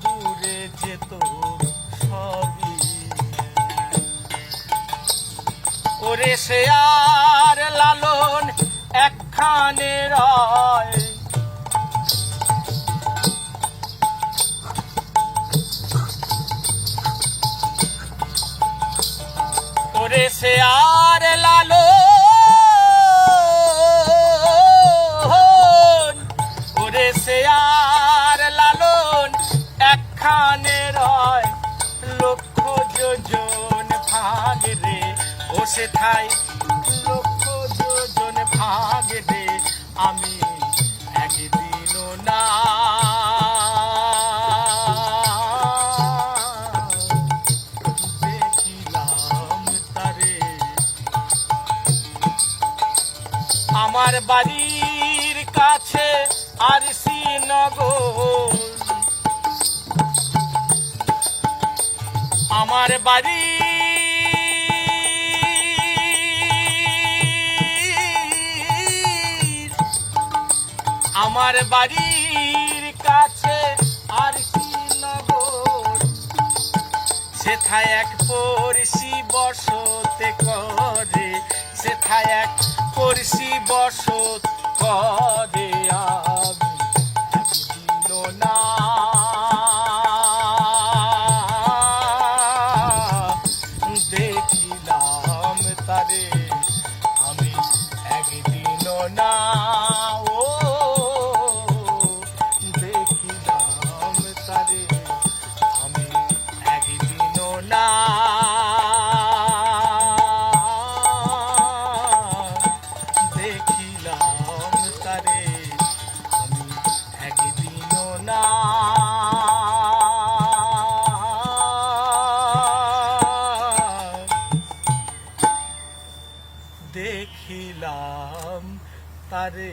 দূরে ওরে সে আর লালন একখানে রয়। ওরে সে আর সে আর লালন একখানে রয়। লক্ষ যোজন ভাগ রে ও সে ঠাই লক্ষ যোজন ভাগ রে, আমি একদিনও না। আমার বাড়ির কাছে আমার বাড়ি আমার বাড়ির কাছে আর নগর। সেথায় এক পড়শি বসতে করে, সেথায় এক পড়শি বসত করে। না দেখিলাম তারে